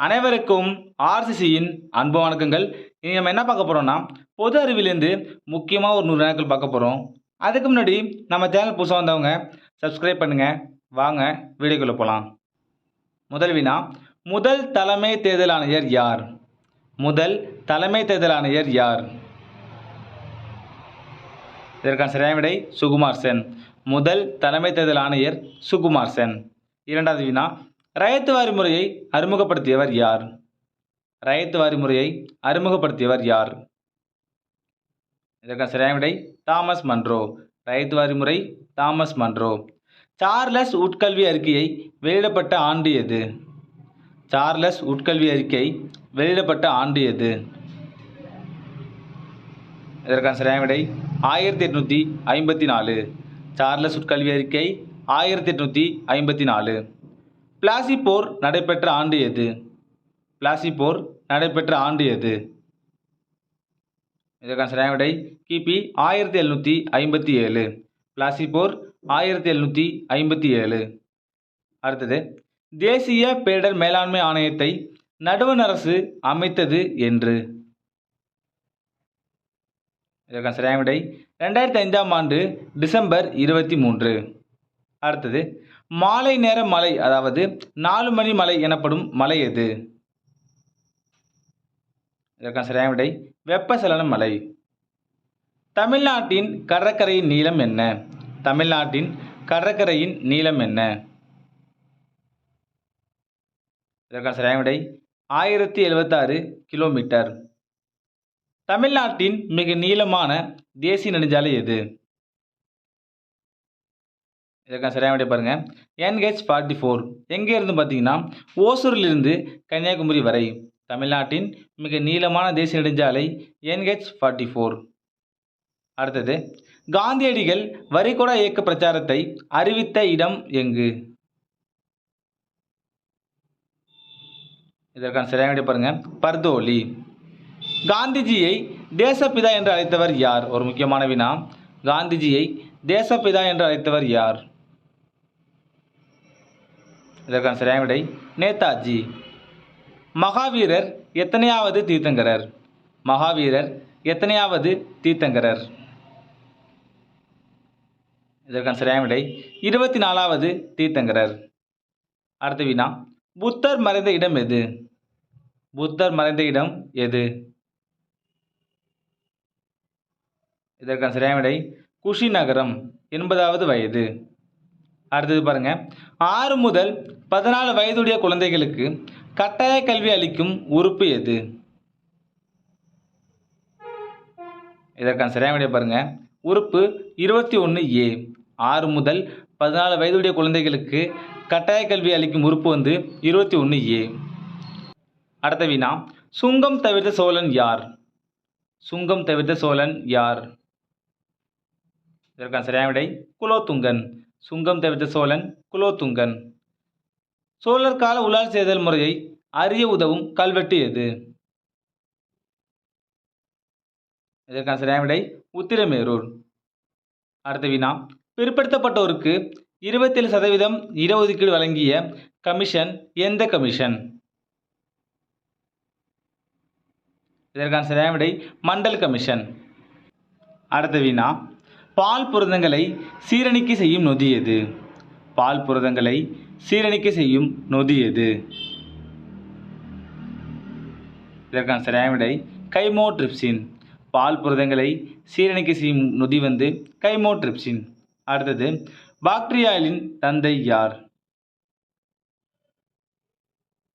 அனைவருக்கும் ஆர்சிசியின் அன்பு வணக்கங்கள். இனி நம்ம என்ன பார்க்க போகிறோம்னா பொது அறிவிலேருந்து முக்கியமாக ஒரு நூறு நாட்கள் பார்க்க போகிறோம் அதுக்கு முன்னாடி நம்ம சேனல் புதுசாக வந்தவங்க சப்ஸ்கிரைப் பண்ணுங்கள் வாங்க வீடியோக்குள்ளே போகலாம் முதல் வினா முதல் தலைமை தேர்தல் ஆணையர் யார்? முதல் தலைமை தேர்தல் ஆணையர் யார்? இதற்கான சரியான விடை சுகுமார் சென். முதல் தலைமை தேர்தல் ஆணையர் சுகுமார் சென். இரண்டாவது வினா ரயத்து வாரி முறையை அறிமுகப்படுத்தியவர் யார்? ரயத்து வாரி முறையை அறிமுகப்படுத்தியவர் யார்? இதற்கான சரியான விடை தாமஸ் மன்றோ. ரயத்து வாரி முறை தாமஸ் மன்றோ. சார்லஸ் உட்கல்வி அறிக்கையை வெளியிடப்பட்ட ஆண்டு எது? சார்லஸ் உட்கல்வி அறிக்கை வெளியிடப்பட்ட ஆண்டு எது? இதற்கான சரியான விடை ஆயிரத்தி எட்நூற்றி ஐம்பத்தி நாலு. சார்லஸ் உட்கல்வி அறிக்கை ஆயிரத்தி எட்நூற்றி ஐம்பத்தி நாலு. பிளாசி போர் நடைபெற்ற ஆண்டு எது? பிளாசி போர் நடைபெற்ற ஆண்டு எது? இதற்கான சரியான விடை கிபி ஆயிரத்தி எழுநூற்றி ஐம்பத்தி ஏழு. பிளாசி போர் ஆயிரத்தி எழுநூற்றி ஐம்பத்தி ஏழு. அடுத்தது தேசிய பேரிடர் மேலாண்மை ஆணையத்தை நடுவண் அரசு அமைத்தது என்று. இதற்கான சரியான விடை ரெண்டாயிரத்தி ஐந்தாம் ஆண்டு டிசம்பர் இருபத்தி மூன்று. அடுத்தது மாலை நேர மலை அதாவது நாலு மணி மலை எனப்படும் மலை எது? இதற்கான சரியான விடை வெப்பசலன மலை. தமிழ்நாட்டின் கடற்கரையின் நீளம் என்ன? தமிழ்நாட்டின் கடற்கரையின் நீளம் என்ன? இதற்கான சரியான விடை ஆயிரத்தி எழுபத்தாறு கிலோமீட்டர். தமிழ்நாட்டின் மிக நீளமான தேசிய நெடுஞ்சாலை எது? இதற்கான சரியான விடை பாருங்கள் என்ஹெச் ஃபார்ட்டி ஃபோர் எங்கே இருந்து பார்த்தீங்கன்னா ஓசூரிலிருந்து கன்னியாகுமரி வரை. தமிழ்நாட்டின் மிக நீளமான தேசிய நெடுஞ்சாலை என்ஹெச் ஃபார்ட்டி ஃபோர் அடுத்தது காந்தியடிகள் வரிகொடா இயக்க பிரச்சாரத்தை அறிவித்த இடம் எங்கு? இதற்கான சரியான விடை பாருங்கள் பர்தோலி. காந்திஜியை தேசப்பிதா என்று அழைத்தவர் யார்? ஒரு முக்கியமான வினா. காந்திஜியை தேசப்பிதா என்று அழைத்தவர் யார்? இதற்கான சரியான விடை நேதாஜி. மகாவீரர் எத்தனையாவது தீர்த்தங்கரர்? மகாவீரர் எத்தனையாவது தீர்த்தங்கரர்? இதற்கான சரியான விடை இருபத்தி நாலாவது தீர்த்தங்கரர். அடுத்த வினா புத்தர் மறைந்த இடம் எது? புத்தர் மறைந்த இடம் எது? இதற்கான சரியான விடை குஷிநகரம் எண்பதாவது வயது. அடுத்தது பாருங்க. ஆறு முதல் பதினாலு வயதுடைய குழந்தைகளுக்கு கட்டாய கல்வி அளிக்கும் உறுப்பு எது? இதற்கான சரியான விடை பாருங்க. உறுப்பு இருபத்தி ஒன்று ஏ. ஆறு முதல் பதினாலு வயதுடைய குழந்தைகளுக்கு கட்டாய கல்வி அளிக்கும் உறுப்பு வந்து இருபத்தி ஒன்று ஏ. அடுத்த வினா சுங்கம் தவிர்த்த சோழன் யார்? சுங்கம் தவிர்த்த சோழன் யார்? இதற்கான சரியான விடை குலோத்துங்கன். சுங்கம் தவிர்த்த சோழன் குலோத்துங்கன். சோழர் கால உலால் செய்தல் முறையை அறிய உதவும் கல்வெட்டு எது? இதற்கான சரியான விடை உத்திரமேரூர். அடுத்த வினா பிற்படுத்தப்பட்டோருக்கு இருபத்தேழு சதவீதம் இடஒதுக்கீடு வழங்கிய கமிஷன் எந்த கமிஷன்? இதற்கான சரியான விடை மண்டல் கமிஷன். அடுத்த வினா பால் புரதங்களை சீரணிக்க செய்யும் நொதி எது? பால் புரதங்களை சீரணிக்க செய்யும் நொதி எது? இதற்கான சரியான விடை கைமோட்ரிப்சின். பால் புரதங்களை சீரணிக்க செய்யும் நொதி வந்து கைமோட்ரிப்சின். அடுத்தது பாக்டீரியாலின் தந்தை யார்?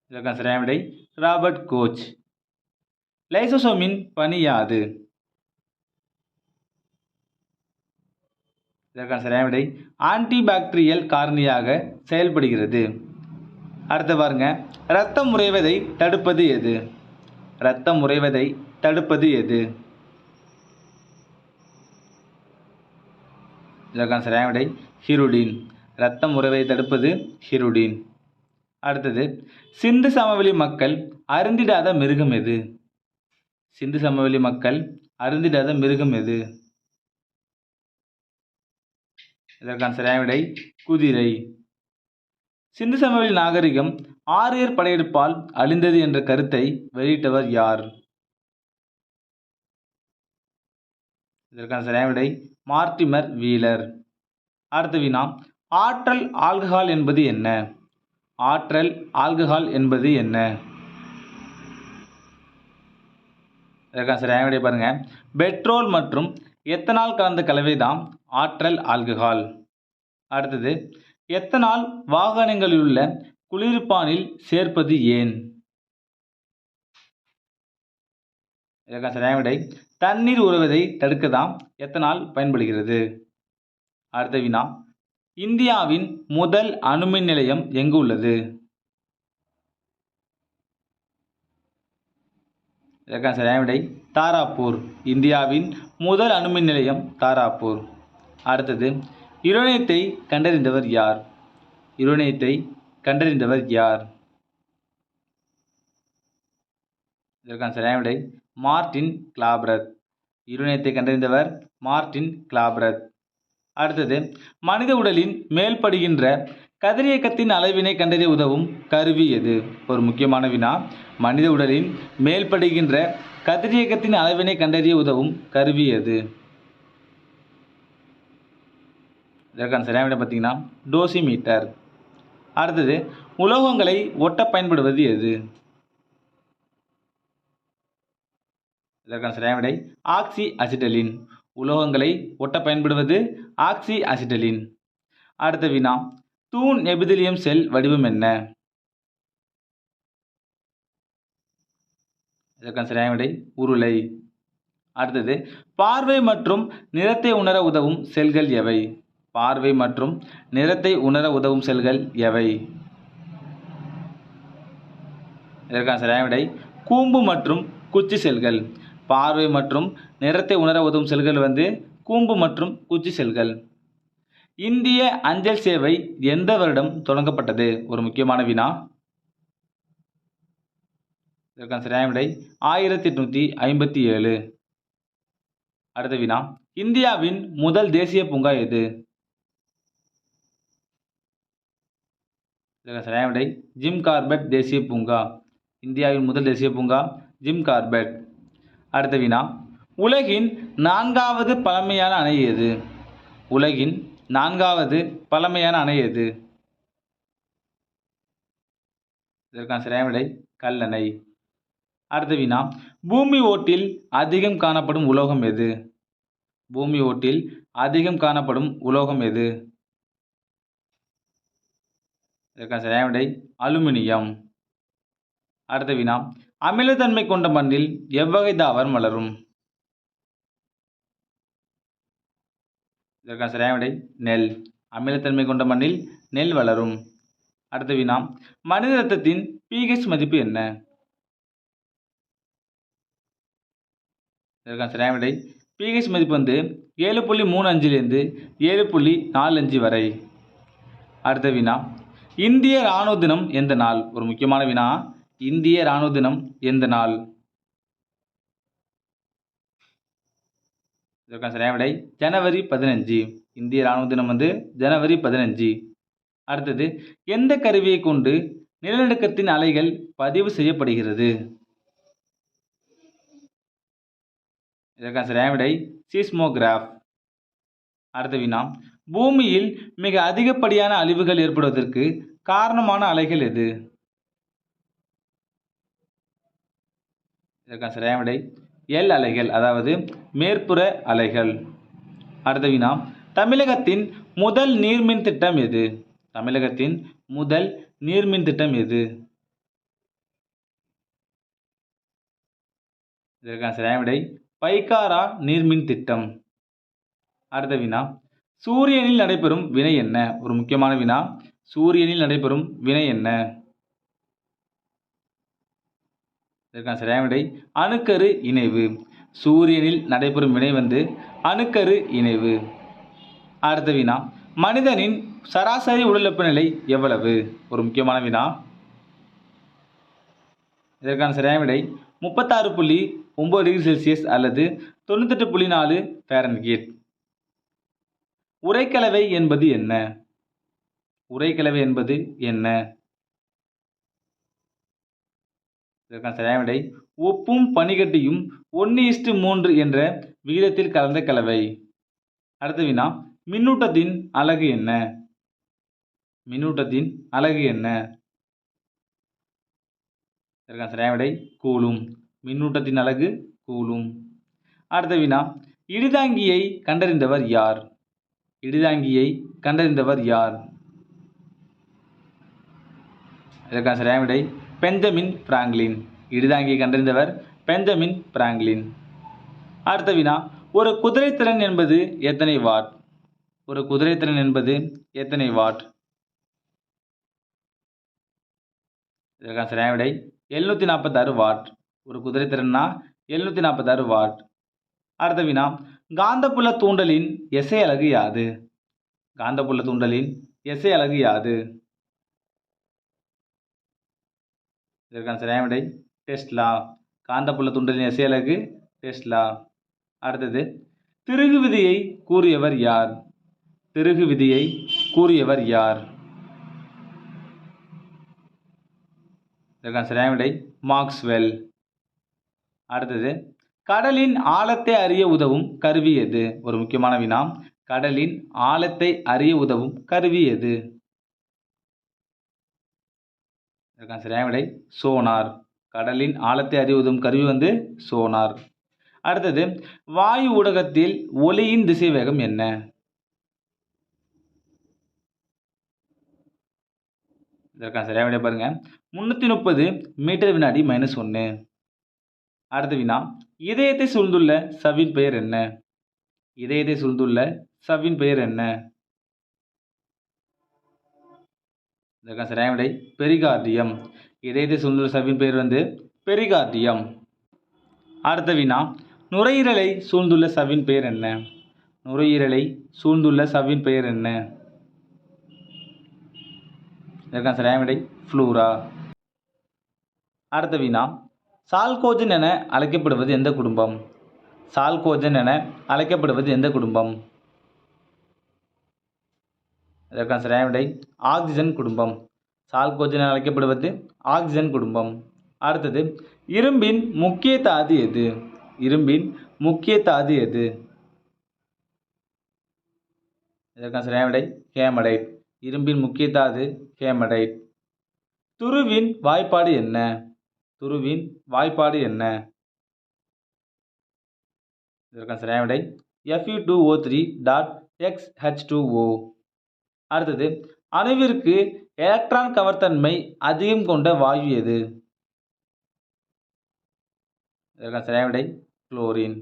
இதற்கான சரியான விடை ராபர்ட் கோச். லைசோசோமின் பணி யாது? இதற்கான சரியான விடை ஆன்டிபாக்டீரியல் காரணியாக செயல்படுகிறது. அடுத்து பாருங்க. ரத்தம் உறைவதை தடுப்பது எது? ரத்தம் உறைவதை தடுப்பது எது? இதற்கான சரியான விடை ஹிருடின். ரத்தம் உறைவதை தடுப்பது ஹிருடின். அடுத்தது சிந்து சமவெளி மக்கள் அருந்திடாத மிருகம் எது? சிந்து சமவெளி மக்கள் அருந்திடாத மிருகம் எது? இதற்கான சரியான விடை குதிரை. சிந்து சமவெளி நாகரிகம் ஆரியர் படையெடுப்பால் அழிந்தது என்ற கருத்தை வெளியிட்டவர் யார்? இதற்கான சரியான விடை மார்டிமர் வீலர். அடுத்த வினா ஆற்றல் ஆல்கஹால் என்பது என்ன? ஆற்றல் ஆல்கஹால் என்பது என்ன? இதற்கான சரியான விடை பாருங்க. பெட்ரோல் மற்றும் எத்தனால் கலந்த கலவை தான் ஆற்றல் ஆல்கஹால். அடுத்தது எத்தனால் வாகனங்களில் உள்ள குளிர்பானில் சேர்ப்பது ஏன்? இதற்கான சரியான விடை தண்ணீர் உருவதை தடுக்க தான் எத்தனால் பயன்படுகிறது. அடுத்த வினா இந்தியாவின் முதல் அணுமின் நிலையம் எங்கு உள்ளது? இதற்கான சரியான விடை தாராப்பூர் இந்தியாவின் முதல் அணுமின் நிலையம் தாராப்பூர். அடுத்தது யுரேனியத்தை கண்டறிந்தவர் யார்? யுரேனியத்தை கண்டறிந்தவர் யார்? இதற்கான சரியான விடை மார்டின் கிளாப்ரத். யுரேனியத்தை கண்டறிந்தவர் மார்டின் கிளாப்ரத். அடுத்தது மனித உடலின் மேல்படுகின்ற கதிரியக்கத்தின் அளவினை கண்டறிய உதவும் கருவி எது? ஒரு முக்கியமான வினா மனித உடலின் மேல்படுகின்ற கதிரியக்கத்தின் அளவினை கண்டறிய உதவும் கருவி எது? இதற்கான சரியான விடை பார்த்தீங்கன்னா டோசிமீட்டர். அடுத்தது உலோகங்களை ஒட்ட பயன்படுவது எது? இதற்கான சரியான விடை ஆக்சி அசிட்டலின் உலோகங்களை ஒட்ட பயன்படுவது ஆக்சி அசிட்டலின் அடுத்த வினா தூண் எபிதிலியம் செல் வடிவம் என்ன? இதற்கான சரியான விடை உருளை. அடுத்தது பார்வை மற்றும் நிறத்தை உணர உதவும் செல்கள் எவை? பார்வை மற்றும் நிறத்தை உணர உதவும் செல்கள் எவை? இதற்கான சரியான விடை கூம்பு மற்றும் குச்சி செல்கள். பார்வை மற்றும் நிறத்தை உணர உதவும் செல்கள் வந்து கூம்பு மற்றும் குச்சி செல்கள். இந்திய அஞ்சல் சேவை எந்த வருடம் தொடங்கப்பட்டது? ஒரு முக்கியமான வினா. இதற்கான சரியான விடை ஆயிரத்தி எட்நூற்றி ஐம்பத்தி ஏழு. அடுத்த வினா இந்தியாவின் முதல் தேசிய பூங்கா எது? இதற்கான சரியான விடை ஜிம் கார்பெட் தேசிய பூங்கா. இந்தியாவின் முதல் தேசிய பூங்கா ஜிம் கார்பெட். அடுத்த வினா உலகின் நான்காவது பழமையான அணை எது? உலகின் நான்காவது பழமையான அணை எது? இதற்கான சரியான விடை கல்லணை. அடுத்த வினா பூமி ஓட்டில் அதிகம் காணப்படும் உலோகம் எது? பூமி ஓட்டில் அதிகம் காணப்படும் உலோகம் எது? இதற்கான சரியான விடை அலுமினியம். அடுத்த வினா அமிலத்தன்மை கொண்ட மண்ணில் எவ்வகை தாவரம் வளரும்? இதற்கான சரியான விடை நெல். அமிலத்தன்மை கொண்ட மண்ணில் நெல் வளரும். அடுத்த வினா மனித ரத்தத்தின் பிஹெச் மதிப்பு என்ன? இதற்கான சரியான விடை பிஹெச் மதிப்பு வந்து ஏழு புள்ளி மூணு அஞ்சுலேருந்து ஏழு புள்ளி நாலு அஞ்சு வரை. அடுத்த வினா இந்திய இராணுவ தினம் எந்த நாள்? ஒரு முக்கியமான வினா. இந்திய இராணுவ தினம் எந்த நாள்? இதற்கான சரியான விடை. ஜனவரி பதினஞ்சு. இந்திய இராணுவ தினம் வந்து ஜனவரி பதினஞ்சு. அடுத்தது எந்த கருவியை கொண்டு நிலநடுக்கத்தின் அலைகள் பதிவு செய்யப்படுகிறது? இதற்கான சரியான விடை. சீஸ்மோகிராஃப். அடுத்த வினா. பூமியில் மிக அதிகப்படியான அழிவுகள் ஏற்படுவதற்கு காரணமான அலைகள் எது? இதற்கான சரியான விடை எல் அலைகள் அதாவது மேற்புற அலைகள். அடுத்த வினா தமிழகத்தின் முதல் நீர்மின் திட்டம் எது? தமிழகத்தின் முதல் நீர்மின் திட்டம் எது? இதற்கான சரியான விடை பைக்காரா நீர்மின் திட்டம். அடுத்த வினா சூரியனில் நடைபெறும் வினை என்ன? ஒரு முக்கியமான வினா சூரியனில் நடைபெறும் வினை என்ன? இதற்கான சரியான விடை? அணுக்கரு இணைவு. சூரியனில் நடைபெறும் வினை வந்து அணுக்கரு இணைவு. அடுத்த வினா மனிதனின் சராசரி உடல் வெப்பநிலை எவ்வளவு? ஒரு முக்கியமான வினா. இதற்கான சரியான விடை? முப்பத்தாறு புள்ளி ஒம்பது டிகிரி செல்சியஸ் அல்லது தொண்ணூத்தெட்டு புள்ளி நாலு ஃபேரன்ஹீட் உரைக்கலவை என்பது என்ன? உரைக்கலவை என்பது என்ன? இதற்கான சரியான விடை உப்பும் பனிக்கட்டியும் ஒன்று இஸ்டு மூன்று என்ற விகிதத்தில் கலந்த கலவை. அடுத்த வினா மின்னூட்டத்தின் அலகு என்ன? மின்னூட்டத்தின் அலகு என்ன? இதற்கான சரியான விடை கூலும். மின்னூட்டத்தின் அலகு கூலும். அடுத்த வினா இடிதாங்கியை கண்டறிந்தவர் யார்? இடிதாங்கியை கண்டறிந்தவர் யார்? இதற்கான சரியான விடை பெஞ்சமின் பிராங்க்லின். இடுதாங்கி கண்டறிந்தவர் பெஞ்சமின் பிராங்க்லின். அடுத்த வினா ஒரு குதிரைத்திறன் என்பது எத்தனை வாட்? ஒரு குதிரைத்திறன் என்பது எத்தனை வாட்? இதற்கான சரியான விடை எழுநூற்றி நாற்பத்தாறு வாட். ஒரு குதிரைத்திறன்னா எழுநூற்றி நாற்பத்தாறு வாட். அடுத்த வினா காந்தப்புல தூண்டலின் எசை அழகு யாது? காந்தப்புல தூண்டலின் எசை அலகு யாது? இதற்கான சரியான விடை டெஸ்ட்லா காந்தப்புல துண்டலின் எஸ்ஐ டெஸ்ட்லா அடுத்தது திருகு விதியை கூறியவர் யார்? திருகு விதியை கூறியவர் யார்? இதற்கான சரியான விடை மார்க்ஸ்வெல் அடுத்தது கடலின் ஆழத்தை அறிய உதவும் கருவி எது? ஒரு முக்கியமான வினா. கடலின் ஆழத்தை அறிய உதவும் கருவி எது? இதற்கான சரியான விடை சோனார். கடலின் ஆழத்தை அறிவதும் கருவி வந்து சோனார். அடுத்தது வாயு ஊடகத்தில் ஒளியின் திசைவேகம் என்ன? இதற்கான சரியான விடை பாருங்க. முன்னூற்றி முப்பது மீட்டர் வினாடி மைனஸ் ஒன்று அடுத்த வினா இதயத்தை சூழ்ந்துள்ள சவின் பெயர் என்ன? இதயத்தை சூழ்ந்துள்ள சவின் பெயர் என்ன? இதற்கான சரியான விடை பெரிகார்டியம் இதயத்தை சூழ்ந்துள்ள சவின் பெயர் வந்து பெரிகார்டியம் அடுத்த வினா நுரையீரலை சூழ்ந்துள்ள சவின் பெயர் என்ன? நுரையீரலை சூழ்ந்துள்ள சவின் பெயர் என்ன? இதற்கான சரியான விடை ஃப்ளூரா. அடுத்த வினா சால்கோஜன் என அழைக்கப்படுவது எந்த குடும்பம்? சால்கோஜன் என அழைக்கப்படுவது எந்த குடும்பம்? அதற்கான சரியான விடை ஆக்சிஜன் குடும்பம். சால்கோஜன் என அழைக்கப்படுவது ஆக்சிஜன் குடும்பம். அடுத்தது இரும்பின் முக்கிய தாது எது? இரும்பின் முக்கிய தாது எது? இதற்கான சரியான விடை ஹேமடைட் இரும்பின் முக்கிய தாது ஹேமடைட் துருவின் வாய்ப்பாடு என்ன? துருவின் வாய்ப்பாடு என்ன? இதற்கான சரியான விடை F E two O three dot X H two O அடுத்தது அணுவிற்கு எலக்ட்ரான் கவர்த்தன்மை அதிகம் கொண்ட வாயு எது? இதற்கான சரியான விடை குளோரின்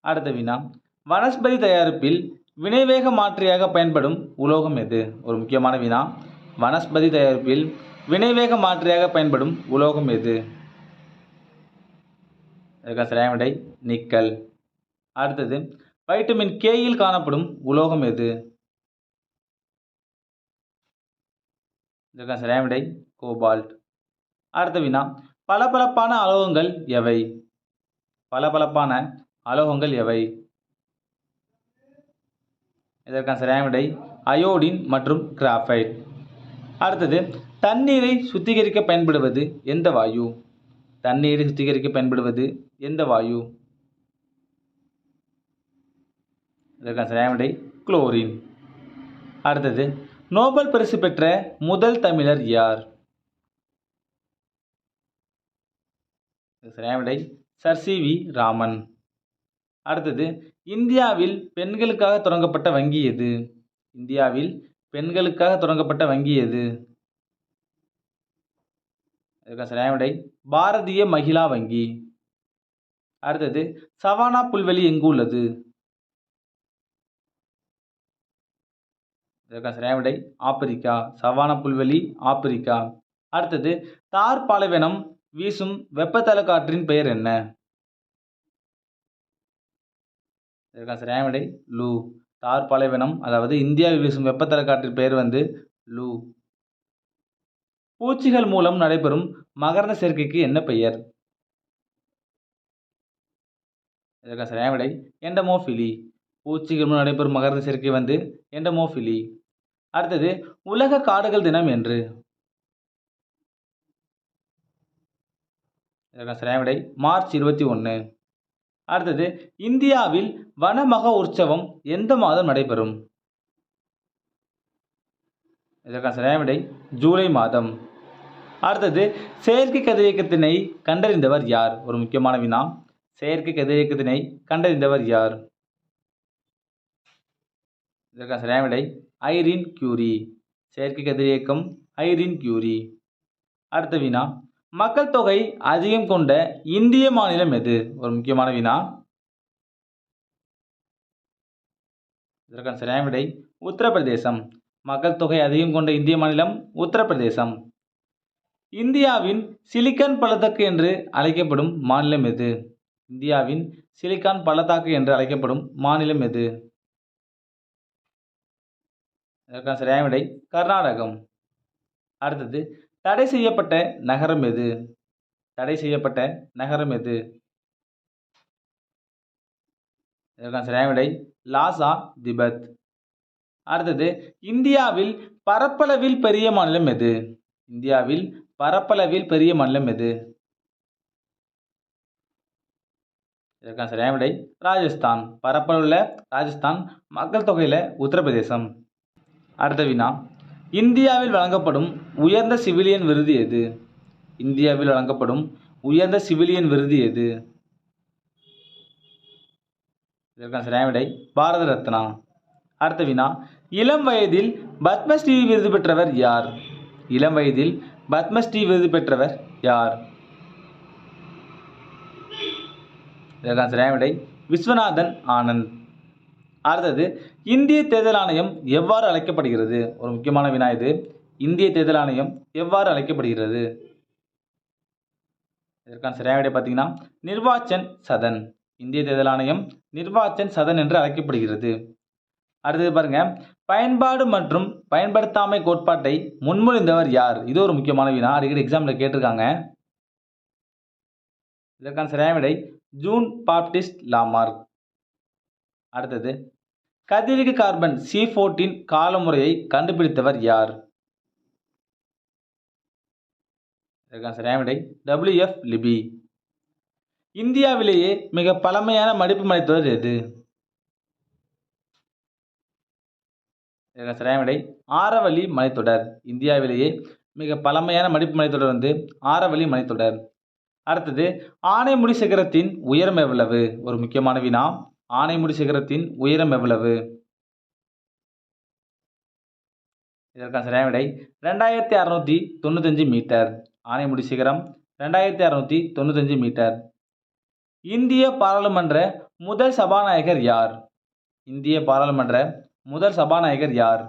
அடுத்த வினா வனஸ்பதி தயாரிப்பில் வினைவேக மாற்றியாக பயன்படும் உலோகம் எது? ஒரு முக்கியமான வினா வனஸ்பதி தயாரிப்பில் வினைவேக மாற்றியாக பயன்படும் உலோகம் எது? இதற்கான சரியான விடை நிக்கல். அடுத்தது வைட்டமின் கேயில் காணப்படும் உலோகம் எது? இதற்கான சரியான விடை. கோபால்ட். அடுத்த வினா. பளபளப்பான அலோகங்கள் எவை? பளபளப்பான அலோகங்கள் எவை? இதற்கான சரியான விடை. அயோடின் மற்றும் கிராஃபைட் அடுத்தது தண்ணீரை சுத்திகரிக்க பயன்படுவது எந்த வாயு? தண்ணீரை சுத்திகரிக்க பயன்படுவது எந்த வாயு? இதற்கான சரியான விடை. குளோரின். அடுத்தது நோபல் பரிசு பெற்ற முதல் தமிழர் யார்? சரியான விடை. சர். சி. வி. ராமன். அடுத்தது இந்தியாவில் பெண்களுக்காக தொடங்கப்பட்ட வங்கி எது? இந்தியாவில் பெண்களுக்காக தொடங்கப்பட்ட வங்கி எது? இதுக்கான சரியான விடை. பாரதிய மகிழா வங்கி. அடுத்தது சவானா புல்வெளி எங்கு உள்ளது? இதற்கான சரியான விடை ஆப்பிரிக்கா. சவான புல்வெளி ஆப்பிரிக்கா. அடுத்தது தார் பாலைவனம் வீசும் வெப்பத்தல காற்றின் பெயர் என்ன? இதற்கான சரியான விடை லூ. தார் பாலைவனம் அதாவது இந்தியாவில் வீசும் வெப்பத்தல காற்றின் பெயர் வந்து லூ. பூச்சிகள் மூலம் நடைபெறும் மகரந்த சேர்க்கைக்கு என்ன பெயர்? இதற்கான சரியான விடை எண்டமோஃபிலி. பூச்சிகளும் நடைபெறும் மகரந்த சேர்க்கை வந்து எண்டமோஃபிலி அடுத்தது உலக காடுகள் தினம் என்று. சரியான விடை மார்ச் இருபத்தி ஒன்று அடுத்தது இந்தியாவில் வனமக உற்சவம் எந்த மாதம் நடைபெறும்? இதற்கான சரியான விடை ஜூலை மாதம். அடுத்தது செயற்கை கதிரியக்கத்தினை கண்டறிந்தவர் யார்? ஒரு முக்கியமான வினா. செயற்கை கதிரியக்கத்தினை கண்டறிந்தவர் யார்? இதற்கான சரியான விடை ஐரின் கியூரி. செயற்கை கதிரியக்கம் ஐரின் கியூரி. அடுத்த வினா மக்கள் தொகை அதிகம் கொண்ட இந்திய மாநிலம் எது? ஒரு முக்கியமான வினா இதற்கான சரியான விடை உத்தரப்பிரதேசம். மக்கள் தொகை அதிகம் கொண்ட இந்திய மாநிலம் உத்தரப்பிரதேசம். இந்தியாவின் சிலிக்கான் பள்ளத்தாக்கு என்று அழைக்கப்படும் மாநிலம் எது? இந்தியாவின் சிலிக்கான் பள்ளத்தாக்கு என்று அழைக்கப்படும் மாநிலம் எது? இதற்கான சரியான விடை கர்நாடகம். அடுத்தது தடை செய்யப்பட்ட நகரம் எது? தடை செய்யப்பட்ட நகரம் எது? இதற்கான சரியான விடை லாசா திபெத். அடுத்தது இந்தியாவில் பரப்பளவில் பெரிய மாநிலம் எது? இந்தியாவில் பரப்பளவில் பெரிய மாநிலம் எது? இதற்கான சரியான விடை ராஜஸ்தான். பரப்பளவில் ராஜஸ்தான் மக்கள் தொகையில் உத்தரப்பிரதேசம். அடுத்த வினா இந்தியாவில் வழங்கப்படும் உயர்ந்த சிவிலியன் விருது எது? இந்தியாவில் வழங்கப்படும் உயர்ந்த சிவிலியன் விருது எது? இதற்கான சரியான விடை பாரத ரத்னா. அடுத்த வினா இளம் வயதில் பத்மஸ்ரீ விருது பெற்றவர் யார்? இளம் வயதில் பத்மஸ்ரீ விருது பெற்றவர் யார்? இதற்கான சரியான விடை விஸ்வநாதன் ஆனந்த். அடுத்தது இந்திய தேர்தல் ஆணையம் எவ்வாறு அழைக்கப்படுகிறது? ஒரு முக்கியமான வினா இது. இந்திய தேர்தல் ஆணையம் எவ்வாறு அழைக்கப்படுகிறது? இதற்கான சரியான விடை பார்த்தீங்கன்னா நிர்வாச்சன் சதன். இந்திய தேர்தல் ஆணையம் நிர்வாச்சன் சதன் என்று அழைக்கப்படுகிறது. அடுத்தது பாருங்க பயன்பாடு மற்றும் பயன்படுத்தாமை கோட்பாட்டை முன்மொழிந்தவர் யார்? இது ஒரு முக்கியமான வினா. அடிக்கடி எக்ஸாமில் கேட்டிருக்காங்க. இதற்கான சரியான விடை ஜூன் பாப்டிஸ்ட் லாமார்க். அடுத்தது கதிரியக்க கார்பன் சி ஃபோர்டீன் காலமுறையை கண்டுபிடித்தவர் யார்? இதற்கான டபிள்யூஎஃப் லிபி இந்தியாவிலேயே மிக பழமையான மடிப்பு மலைத்தொடர் எது? இதற்கான சரியான விடை மலைத்தொடர் இந்தியாவிலேயே மிக பழமையான மடிப்பு மலைத்தொடர் வந்து ஆரவழி மலைத்தொடர் அடுத்தது ஆனைமுடி சிகரத்தின் உயரம் எவ்வளவு? ஒரு முக்கியமான வினா. ஆனைமுடி சிகரத்தின் உயரம் எவ்வளவு? இதற்கான சரியான விடை ரெண்டாயிரத்தி அறநூற்றி தொண்ணூத்தஞ்சு மீட்டர். ஆனைமுடி சிகரம் ரெண்டாயிரத்தி அறநூற்றி தொண்ணூத்தஞ்சு மீட்டர். இந்திய பாராளுமன்ற முதல் சபாநாயகர் யார்? இந்திய பாராளுமன்ற முதல் சபாநாயகர் யார்?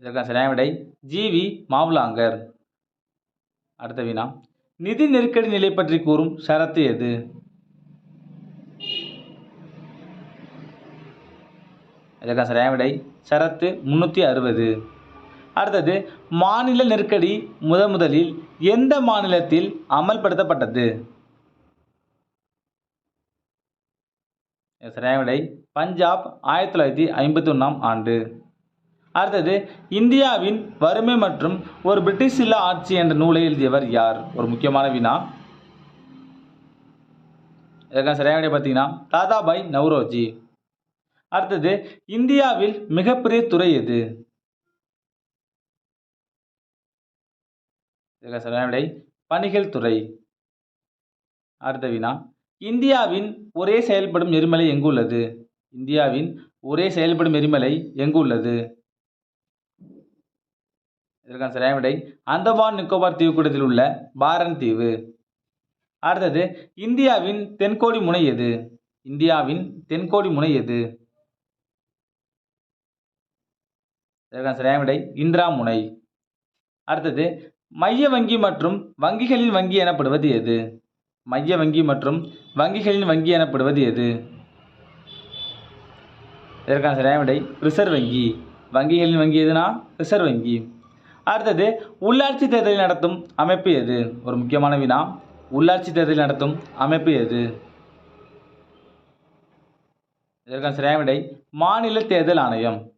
இதற்கான சரியான விடை ஜிவி மாவ்லாங்கர். அடுத்த வினா நிதி நெருக்கடி நிலை பற்றி கூறும் ஷரத்து எது? இதற்கான சரியான விடை சரத்து முன்னூற்றி அறுபது. அடுத்தது மாநில நெருக்கடி முத முதலில் எந்த மாநிலத்தில் அமல்படுத்தப்பட்டது? சரியான விடை பஞ்சாப் ஆயிரத்தி தொள்ளாயிரத்தி ஐம்பத்தி ஒன்றாம் ஆண்டு. அடுத்தது இந்தியாவின் வறுமை மற்றும் ஒரு பிரிட்டிஷ் இல்லா ஆட்சி என்ற நூலை எழுதியவர் யார்? ஒரு முக்கியமான வினா. இதற்கான சரியான விடை பார்த்தீங்கன்னா தாதாபாய் நவ்ரோஜி. அடுத்தது இந்தியாவில் மிகப்பெரிய துறை எது? இதற்கான சரியான விடை பணிகள் துறை. அடுத்த வினா இந்தியாவின் ஒரே செயல்படும் எரிமலை எங்கு உள்ளது? இந்தியாவின் ஒரே செயல்படும் எரிமலை எங்கு உள்ளது? இதற்கான சரியான விடை அந்தமான் நிக்கோபார் தீவுக்கூடத்தில் உள்ள பாரன் தீவு. அடுத்தது இந்தியாவின் தென்கோடி முனை எது? இந்தியாவின் தென்கோடி முனை எது? சரியான விடை இந்திரா முனை அடுத்தது மைய வங்கி மற்றும் வங்கிகளின் வங்கி எனப்படுவது எது? மைய வங்கி மற்றும் வங்கிகளின் வங்கி எனப்படுவது எது? இதற்கான சரியான விடை ரிசர்வ் வங்கி. வங்கிகளின் வங்கி எதுனா? ரிசர்வ் வங்கி. அடுத்தது உள்ளாட்சி தேர்தல் நடத்தும் அமைப்பு எது? ஒரு முக்கியமான வினா. உள்ளாட்சி தேர்தல் நடத்தும் அமைப்பு எது? இதற்கான சரியான விடை மாநில தேர்தல் ஆணையம்.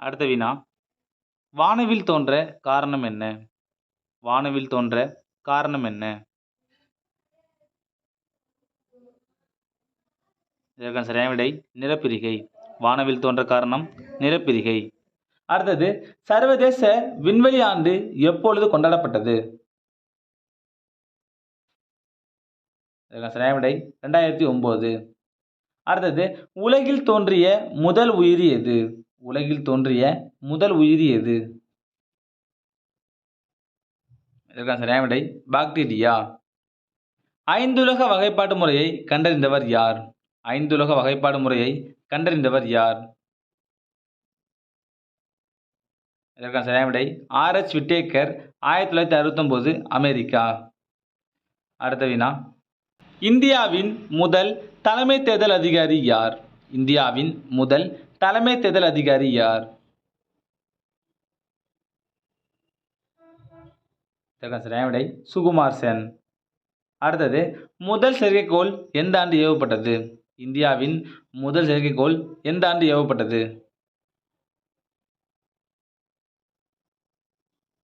அடுத்த வினா வானவில் தோன்ற காரணம் என்ன? வானவில் தோன்ற காரணம் என்ன? இதற்கான சரியான விடை நிலப்பிரிகை வானவில் தோன்ற காரணம் நிலப்பிரிகை அடுத்தது சர்வதேச விண்வெளி ஆண்டு எப்பொழுது கொண்டாடப்பட்டது? இதற்கான சரியான விடை ரெண்டாயிரத்தி ஒம்பது. அடுத்தது உலகில் தோன்றிய முதல் உயிரி எது? உலகில் தோன்றிய முதல் உயிரி எது? இதற்கான சரியான விடை பாக்டீரியா. ஐந்துலக வகைப்பாட்டு முறையை கண்டறிந்தவர் யார்? ஐந்துலக வகைப்பாடு முறையை கண்டறிந்தவர் யார்? இதற்கான சரியான விடை ஆர்எச் விட்டேக்கர் ஆயிரத்தி தொள்ளாயிரத்தி அறுபத்தொம்போது அமெரிக்கா. அடுத்த வினா இந்தியாவின் முதல் தலைமை தேர்தல் அதிகாரி யார்? இந்தியாவின் முதல் தலைமை தேர்தல் அதிகாரி யார்? விடை சுகுமார் சென். அடுத்தது முதல் செயற்கைக்கோள் எந்த ஆண்டு ஏவப்பட்டது? இந்தியாவின் முதல் செயற்கைக்கோள் எந்த ஆண்டு ஏவப்பட்டது?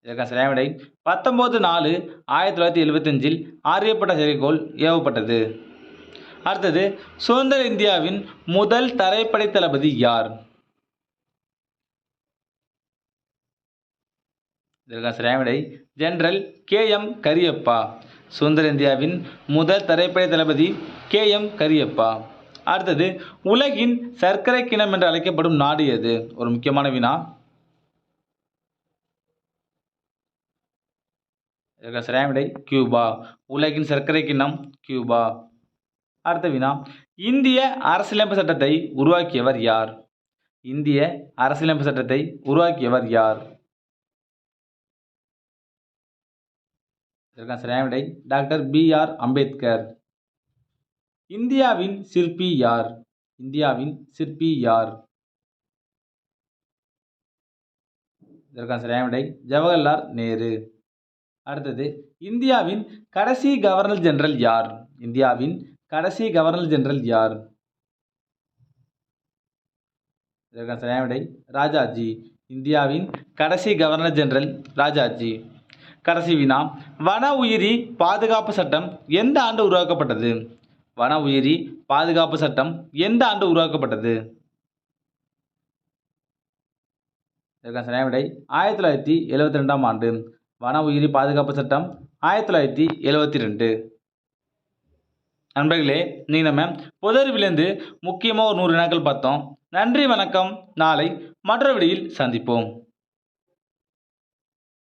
இதற்கான சரியான விடை பத்தொம்போது நாலு ஆயிரத்தி தொள்ளாயிரத்தி எழுபத்தஞ்சில் ஆரியப்பட்ட செயற்கைக்கோள் ஏவப்பட்டது. அடுத்தது சுதந்திர இந்தியாவின் முதல் தரைப்படை தளபதி யார்? இதற்கான சரியான ஜெனரல் கே எம் கரியப்பா. சுதந்திர இந்தியாவின் முதல் தரைப்படை தளபதி கே எம் கரியப்பா. அடுத்தது உலகின் சர்க்கரை கிணம் என்று அழைக்கப்படும் நாடு எது? ஒரு முக்கியமான வினா. இதற்கு சரியான விடை கியூபா. உலகின் சர்க்கரை கிண்ணம் கியூபா. அடுத்த வினா. இந்திய அரசியலமைப்பு சட்டத்தை உருவாக்கியவர் யார்? இந்திய அரசியலமைப்பு சட்டத்தை உருவாக்கியவர் யார்? இதற்கான சரியான விடை டாக்டர் பி ஆர் அம்பேத்கர். இந்தியாவின் சிற்பி யார்? இந்தியாவின் சிற்பி யார்? இதற்கான சரியான விடை ஜவஹர்லால் நேரு. அடுத்தது இந்தியாவின் கடைசி கவர்னர் ஜெனரல் யார்? இந்தியாவின் கடைசி கவர்னர் ஜெனரல் யார்? இதற்கான சரியான விடை ராஜாஜி. இந்தியாவின் கடைசி கவர்னர் ஜெனரல் ராஜாஜி. கடைசி வினா வன உயிரி பாதுகாப்பு சட்டம் எந்த ஆண்டு உருவாக்கப்பட்டது? வன உயிரி பாதுகாப்பு சட்டம் எந்த ஆண்டு உருவாக்கப்பட்டது? இதற்கான சரியான விடை ஆயிரத்தி தொள்ளாயிரத்தி எழுபத்தி ரெண்டாம் ஆண்டு. வன உயிரி பாதுகாப்பு சட்டம் ஆயிரத்தி தொள்ளாயிரத்தி எழுபத்தி ரெண்டு நண்பர்களே நீங்கள் நம்ம பொதறிவிலேருந்து முக்கியமாக ஒரு நூறு வினாக்கள் பார்த்தோம். நன்றி வணக்கம். நாளை மற்றொரு விடியில் சந்திப்போம்.